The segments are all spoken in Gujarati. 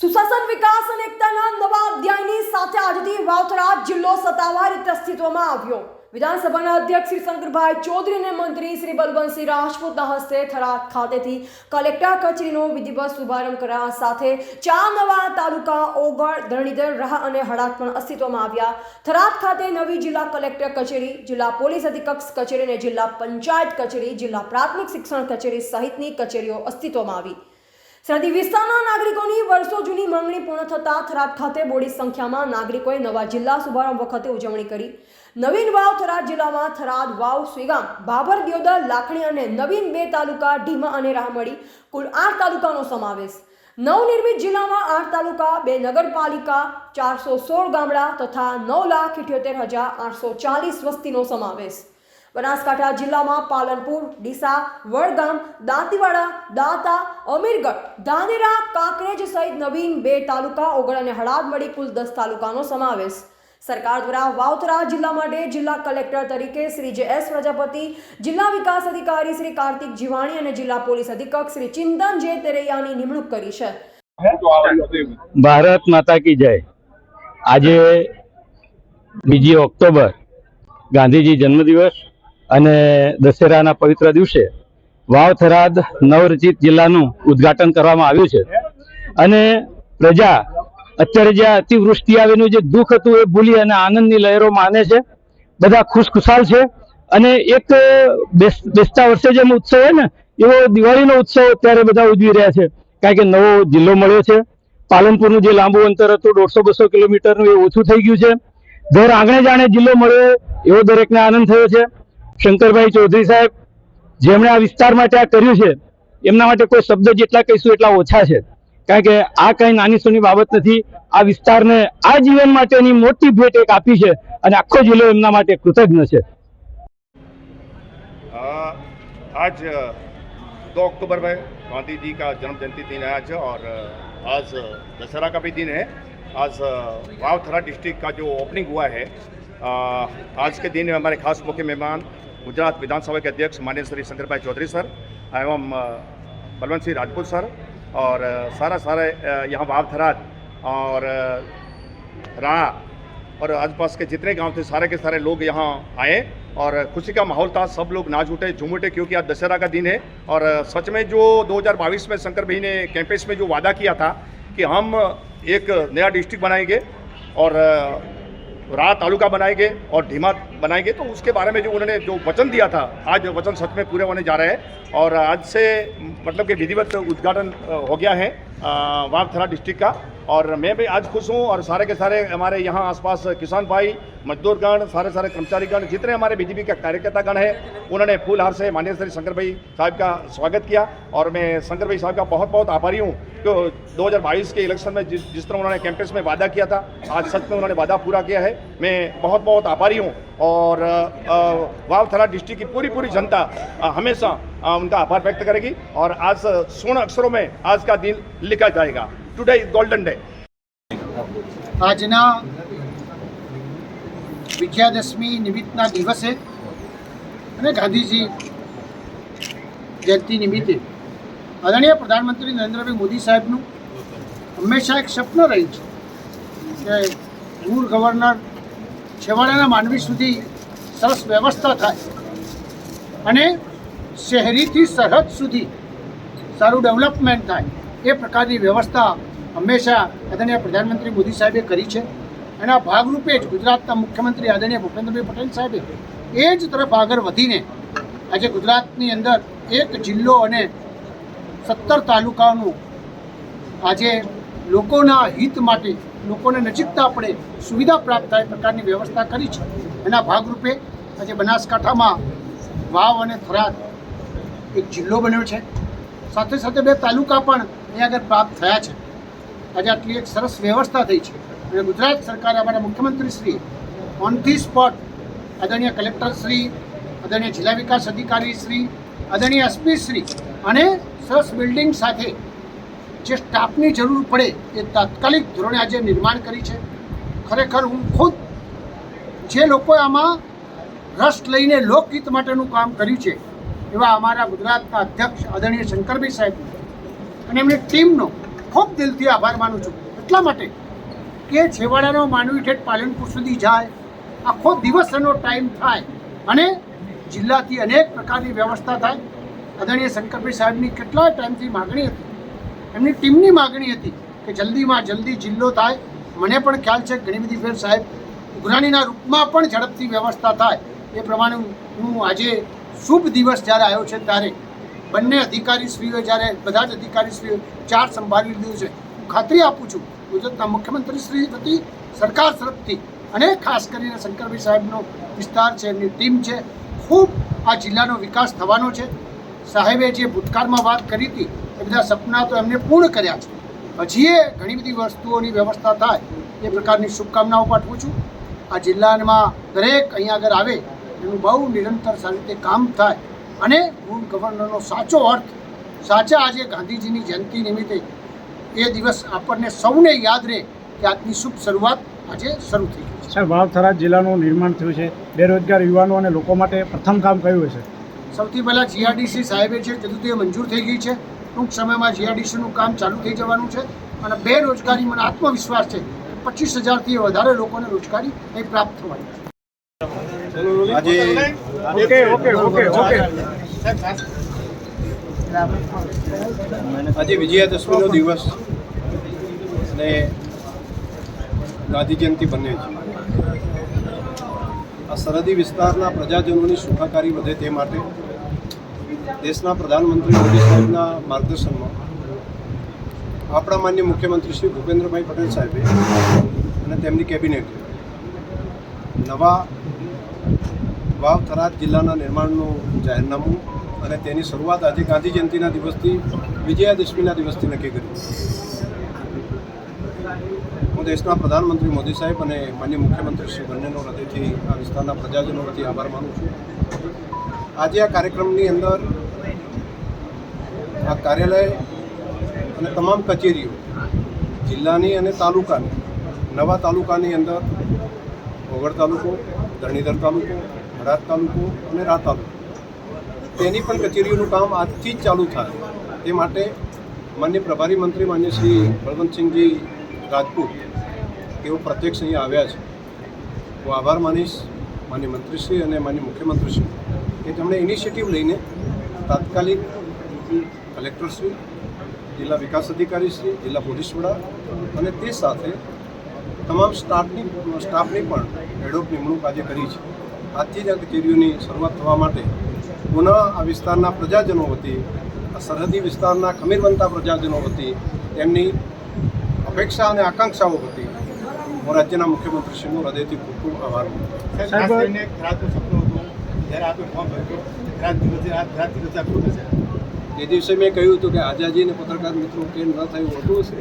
સુશાસન, વિકાસ અને એકતાના નવા અધ્યાયની સાથે આજથી વાવથરા જિલ્લો સત્તાવાર રીતે અસ્તિત્વમાં આવ્યો. વિધાનસભાના અધ્યક્ષ શ્રી શંકરભાઈ ચૌધરી અને મંત્રી શ્રી બલવંતસિંહ રાજપૂતના હસ્તે થરાદ ખાતેથી કલેક્ટર કચેરીનો વિધિવત શુભારંભ કરવા સાથે ચાર નવા તાલુકા, ઓગળ, ધરણીધર, રાહ અને હડાત પણ અસ્તિત્વમાં આવ્યા. થરાદ ખાતે નવી જિલ્લા કલેક્ટર કચેરી, જિલ્લા પોલીસ અધિકક્ષ કચેરી અને જિલ્લા પંચાયત કચેરી, જિલ્લા પ્રાથમિક શિક્ષણ કચેરી સહિતની કચેરીઓ અસ્તિત્વમાં આવી. સરહદી વિસ્તારના નાગરિકોની વર્ષો જૂની માંગણી પૂર્ણ થતાં થરાદ ખાતે બોડી સંખ્યામાં નાગરિકોએ નવા જિલ્લા શુભારંભ વખતે ઉજવણી કરી. નવીન વાવ થરાદ જિલ્લામાં થરાદ વાવ સુઈગામ, બાબર દિયોદર લાખણી અને નવીન બે તાલુકા ઢીમા અને રાહમડી કુલ આઠ તાલુકાનો સમાવેશ. નવનિર્મિત જિલ્લામાં આઠ તાલુકા, બે નગરપાલિકા, ચારસો સોળ ગામડા તથા નવ લાખ ઇઠ્યોતેર હજાર આઠસો ચાલીસ વસ્તીનો સમાવેશ. બનાસકાંઠા જિલ્લામાં પાલનપુર, ડીસા, વડગામ, દાંતીવાડા, દાંતા, અમીરગઢ, ધાનેરા, કાંકરેજ સહિત નવીન બે તાલુકા ઓગળ અને હળાદ મળી કુલ દસ તાલુકાનો સમાવેશ. સરકાર દ્વારા વાવથરા જિલ્લા માટે જિલ્લા કલેક્ટર તરીકે શ્રી જે એસ પ્રજાપતિ, જિલ્લા વિકાસ અધિકારી શ્રી કાર્તિક જીવાણી અને જિલ્લા પોલીસ અધિક્ષક શ્રી ચિંતન જે તેરૈયાની નિમણૂક કરી છે. ભારત માતા કી જય. આજે બીજી ઓક્ટોબર ગાંધીજી જન્મદિવસ અને દશેરાના પવિત્ર દિવસે વાવ થરાદ નવરચિત જિલ્લાનું ઉદ્ઘાટન કરવામાં આવ્યું છે. અને પ્રજા અત્યારે જે અતિવૃષ્ટિ આવીનું જે દુઃખ હતું એ ભૂલી અને આનંદની લહેરો માને છે. બધા ખુશખુશાલ છે અને એક બેસ- બેસતા વર્ષે જેમ ઉત્સવ હોય ને, એવો દિવાળીનો ઉત્સવ અત્યારે બધા ઉજવી રહ્યા છે. કારણ કે નવો જિલ્લો મળ્યો છે. પાલનપુરનું જે લાંબુ અંતર હતું, દોઢસો બસો કિલોમીટરનું એ ઓછું થઈ ગયું છે. ઘર આંગણે જાણે જિલ્લો મળ્યો, એવો દરેકને આનંદ થયો છે. શંકરભાઈ ચૌધરી સાહેબ જેમણે આ વિસ્તાર માટે આ કર્યું છે એમના માટે કોઈ શબ્દ જેટલા કહીશું એટલા ઓછા છે કારણ કે આ કઈ નાની સૂની બાબત નથી આ વિસ્તારને આ જીવન માટેની મોટી ભેટ એક આપી છે અને આખો જિલ્લો એમના માટે કૃતજ્ઞ છે अ, आज दो अक्टूबर में गांधी जी का जन्म जयंती दिन है आज और अ, आज दशहरा का भी दिन है आज अ, वावथरा डिस्ट्रिक्ट का जो ओपनिंग हुआ है अ, आज के दिन में हमारे खास मुख्य मेहमान गुजरात विधानसभा के अध्यक्ष माननीय श्री शंकरभाई चौधरी सर एवं बलवंत सिंह राजपूत सर और सारा सारे यहाँ वावथरा और राणा और आसपास के जितने गाँव थे, सारे के सारे लोग यहाँ आए और खुशी का माहौल था। सब लोग नाच उठे, झूम उठे, क्योंकि आज दशहरा का दिन है और सच में जो 2022 में शंकर भाई ने कैंपस में जो वादा किया था कि हम एक नया डिस्ट्रिक्ट बनाएँगे और राह तालुका बनाएँगे और ढीमा बनाएँगे तो उसके बारे में जो उन्होंने जो वचन दिया था, आज वचन सच में पूरे होने जा रहे हैं और आज से मतलब कि विधिवत उद्घाटन हो गया है वारथरा डिस्ट्रिक्ट का। और मैं भी आज खुश हूँ और सारे के सारे हमारे यहाँ आसपास किसान भाई, मजदूरगण, सारे सारे कर्मचारीगण, जितने हमारे बीजेपी का कार्यकर्तागण है, उन्होंने फूल हार से माननीय श्री शंकर भाई साहब का स्वागत किया। और मैं शंकर भाई साहब का बहुत बहुत आभारी हूँ कि 2022 के इलेक्शन में जिस जिस तरह उन्होंने कैंपेस में वादा किया था, आज सच में उन्होंने वादा पूरा किया है। मैं बहुत बहुत आभारी हूँ और वावथरा डिस्ट्रिक्ट की पूरी पूरी जनता हमेशा उनका आभार व्यक्त करेगी। और आज स्वर्ण अक्षरों में आज का दिन लिखा जाएगा। ટુડે ઇઝ ગોલ્ડન ડે આજના વિજયાદશમી નિમિત્તના દિવસે અને ગાંધીજી જયંતિ નિમિત્તે આદરણીય પ્રધાનમંત્રી નરેન્દ્રભાઈ મોદી સાહેબનું હંમેશા એક સપનું રહ્યું છે કે ટૂર ગવર્નર છેવાડાના માનવી સુધી સરસ વ્યવસ્થા થાય અને શહેરીથી સરહદ સુધી સારું ડેવલપમેન્ટ થાય એ પ્રકારની વ્યવસ્થા હંમેશા આદરણીય પ્રધાનમંત્રી મોદી સાહેબે કરી છે. એના ભાગરૂપે જ ગુજરાતના મુખ્યમંત્રી આદરણીય ભૂપેન્દ્રભાઈ પટેલ સાહેબે એ જ તરફ આગળ વધીને આજે ગુજરાતની અંદર એક જિલ્લો અને સત્તર તાલુકાનું આજે લોકોના હિત માટે, લોકોને નજીકતા આપણે સુવિધા પ્રાપ્ત થાય પ્રકારની વ્યવસ્થા કરી છે. એના ભાગરૂપે આજે બનાસકાંઠામાં વાવ અને થરાદ એક જિલ્લો બન્યો છે. સાથે સાથે બે તાલુકા પણ અહીંયા આગળ પ્રાપ્ત થયા છે. આજે આટલી એક સરસ વ્યવસ્થા થઈ છે. અને ગુજરાત સરકારે અમારા મુખ્યમંત્રી શ્રી ઓન ધી સ્પોટ આદરણીય કલેક્ટર શ્રી આદરણીય જિલ્લા વિકાસ અધિકારી શ્રી આદરણીય એસપી શ્રી અને સરસ બિલ્ડિંગ સાથે જે સ્ટાફની જરૂર પડે એ તાત્કાલિક ધોરણે આજે નિર્માણ કરી છે. ખરેખર હું ખુદ જે લોકોએ આમાં રસ લઈને લોકહિત માટેનું કામ કર્યું છે, એવા અમારા ગુજરાતના અધ્યક્ષ આદરણીય શંકરભાઈ સાહેબ. અને એમની ટીમનો ખૂબ દિલથી આભાર માનું છું. એટલા માટે કે છેવાડાનો માનવી ઠેઠ પાલનપુર સુધી જાય, આખો દિવસ એનો ટાઈમ થાય અને જિલ્લાથી અનેક પ્રકારની વ્યવસ્થા થાય. આદરણીય શંકરભાઈ સાહેબની કેટલા ટાઈમથી માગણી હતી. એમની ટીમની માગણી હતી કે જલ્દીમાં જલ્દી જિલ્લો થાય. મને પણ ખ્યાલ છે ઘણી બધી ફેર સાહેબ ઉઘરાણીના રૂપમાં પણ ઝડપથી વ્યવસ્થા થાય. એ પ્રમાણે હું- આજે શુભ દિવસ જ્યારે આવ્યો છે ત્યારે બંને અધિકારીશ્રીઓએ જ્યારે, બધા જ અધિકારીશ્રીઓ ચાર સંભાળી લીધું છે. હું ખાતરી આપું છું, ગુજરાતના મુખ્યમંત્રી શ્રી વતી સરકાર તરફથી અને ખાસ કરીને શંકરભાઈ સાહેબનો વિસ્તાર છે, એમની ટીમ છે, ખૂબ આ જિલ્લાનો વિકાસ થવાનો છે. સાહેબે જે ભૂતકાળમાં વાત કરી હતી, એ બધા સપના તો એમને પૂર્ણ કર્યા છે. હજી એ ઘણી બધી વસ્તુઓની વ્યવસ્થા થાય, એ પ્રકારની શુભકામનાઓ પાઠવું છું. આ જિલ્લામાં દરેક અહીંયા આગળ આવે, એનું બહુ નિરંતર સારી રીતે કામ થાય અને ગુડ ગવર્નરનો સાચો અર્થ સાચા આજે ગાંધીજીની જયંતિ નિમિત્તે એ દિવસ આપણને સૌને યાદ રહે કે આજની શુભ શરૂઆત આજે શરૂ થઈ ગઈ છે. સાહેબ વાવથરા જિલ્લાનું નિર્માણ થયું છે. બેરોજગાર યુવાનો અને લોકો માટે પ્રથમ કામ કયું હશે સૌથી પહેલાં જીઆરડીસી સાહેબે છે કીધું તે મંજૂર થઈ ગઈ છે. ટૂંક સમયમાં જીઆરડીસીનું કામ ચાલુ થઈ જવાનું છે અને બેરોજગારી મને આત્મવિશ્વાસ છે પચીસ હજારથી વધારે લોકોને રોજગારી એ પ્રાપ્ત થવાની છે. આજે ઓકે ઓકે ઓકે ઓકે. આજે વિજયાદશમીનો દિવસ અને ગાંધી જયંતિ બંને છે. આ સરહદી વિસ્તારના પ્રજાજનોની સુખાકારી વધે તે માટે દેશના પ્રધાનમંત્રી મોદી સાહેબના માર્ગદર્શનમાં આપણા માન્ય મુખ્યમંત્રી શ્રી ભૂપેન્દ્રભાઈ પટેલ સાહેબે અને તેમની કેબિનેટે નવા વાવ થરાદ જિલ્લાના નિર્માણનું જાહેરનામું અને તેની શરૂઆત આજે ગાંધી જયંતિના દિવસથી, વિજયાદશમીના દિવસથી નક્કી કરી. હું દેશના પ્રધાનમંત્રી મોદી સાહેબ અને માન્ય મુખ્યમંત્રી શ્રી બંનેનો હૃદયથી આ વિસ્તારના પ્રજાજનો વતી આભાર માનું છું. આજે આ કાર્યક્રમની અંદર આ કાર્યાલય અને તમામ કચેરીઓ, જિલ્લાની અને તાલુકાની, નવા તાલુકાની અંદર ઓગળ તાલુકો ધરણીધર તાલુકો ભરાત તાલુકો અને રા તાલુકો. તેની પણ કચેરીઓનું કામ આજથી જ ચાલુ થાય. તે માટે માન્ય પ્રભારી મંત્રી માન્ય શ્રી બળવંતસિંહજી રાજપૂત, તેઓ પ્રત્યક્ષ અહીં આવ્યા છે. હું આભાર માનીશ માન્ય મંત્રીશ્રી અને માન્ય મુખ્યમંત્રીશ્રી. કે તેમણે ઇનિશિયેટિવ લઈને તાત્કાલિક કલેક્ટરશ્રી, જિલ્લા વિકાસ અધિકારીશ્રી, જિલ્લા પોલીસ વડા અને તે સાથે તમામ સ્ટાફની સ્ટાફની પણ એડોપ નિમણૂક આજે કરી છે. આજથી જ આ કચેરીઓની શરૂઆત થવા માટે પુનઃ આ વિસ્તારના પ્રજાજનો વતી આ સરહદી વિસ્તારના ખમીરવંતા પ્રજાજનો વતી તેમની અપેક્ષા અને આકાંક્ષાઓ હતી હું રાજ્યના મુખ્યમંત્રીશ્રીનો હૃદયથી ખૂબ ખૂબ આભાર માનું છું. સાહેબ- ખાસ કરીને એક રાતનું સપનું હતું જ્યારે આપણે ફોર્મ ભર્યું રાત દિવસે રાત રાત દિવસે થશે એ દિવસે મેં કહ્યું હતું કે આઝાદીને પત્રકાર મિત્રો કેમ ન થયું હતું હશે.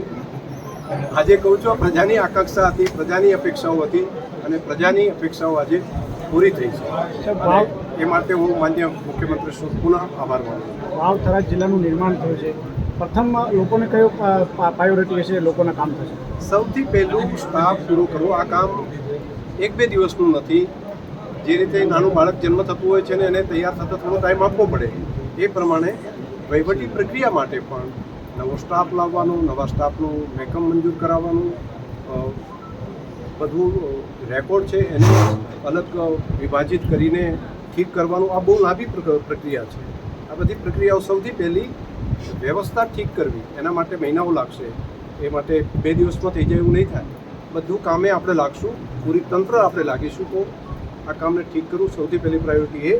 આજે કહું છું પ્રજાની આકાંક્ષા હતી પ્રજાની અપેક્ષાઓ હતી અને પ્રજાની અપેક્ષાઓ આજે પૂરી થઈ છે. એ માટે હું માન્ય મુખ્યમંત્રી શ્રી પુનઃ આભાર માનું વાવ થરાદ જિલ્લાનું નિર્માણ થયું છે. પ્રથમ લોકોને કયો પ્રાયોરિટી હશે લોકોના કામ થશે. સૌથી પહેલું સ્ટાફ પૂરો કરવો. આ કામ એક બે દિવસનું નથી. જે રીતે નાનું બાળક જન્મ થતું હોય છે ને એને તૈયાર થતાં થોડો ટાઈમ આપવો પડે. એ પ્રમાણે વહીવટી પ્રક્રિયા માટે પણ નવો સ્ટાફ લાવવાનો, નવા સ્ટાફનું મેકમ મંજૂર કરાવવાનું બધું રેકોર્ડ છે એને અલગ વિભાજિત કરીને ઠીક કરવાનું. આ બહુ લાંબી પ્રક- પ્રક્રિયા છે. આ બધી પ્રક્રિયાઓ સૌથી પહેલી વ્યવસ્થા ઠીક કરવી. એના માટે મહિનાઓ લાગશે. એ માટે બે દિવસમાં થઈ જાય એવું નહીં થાય. બધું કામે આપણે લાગશું. પૂરી તંત્ર આપણે લાગીશું તો આ કામને ઠીક કરવું સૌથી પહેલી પ્રાયોરિટી એ.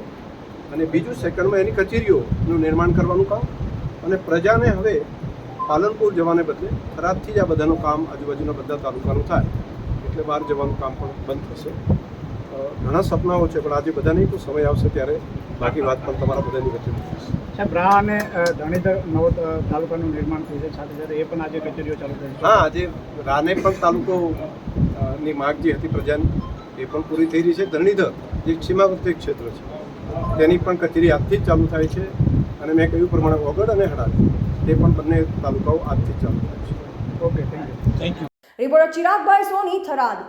અને બીજું સેકન્ડમાં એની કચેરીઓનું નિર્માણ કરવાનું કામ. અને પ્રજાને હવે પાલનપુર જવાને બદલે થરાદથી જ આ બધાનું કામ આજુબાજુના બધા તાલુકાનું થાય. એટલે બહાર જવાનું કામ પણ બંધ થશે. ઘણા સપનાઓ છે પણ આજે બધા નહીં તો સમય આવશે ત્યારે બાકી વાત પણ તમારા બધાની વચ્ચે સાહેબ રા અને ધણીધર નવો તાલુકાનું નિર્માણ થયું છે સાથે સાથે એ પણ આજે કચેરીઓ ચાલુ થઈ હા આજે રાને પણ તાલુકો ની માગ જે હતી પ્રજાની. એ પણ પૂરી થઈ રહી છે. ધરણીધર જે સીમાવર્તી ક્ષેત્ર છે તેની પણ કચેરી આજથી જ ચાલુ થાય છે. અને મેં કહ્યું પ્રમાણે ઓગળ અને હડાદ તે પણ બંને તાલુકાઓ આજથી ચાલુ થાય છે. Okay thank you reporter Chiragbhai Soni Tharad.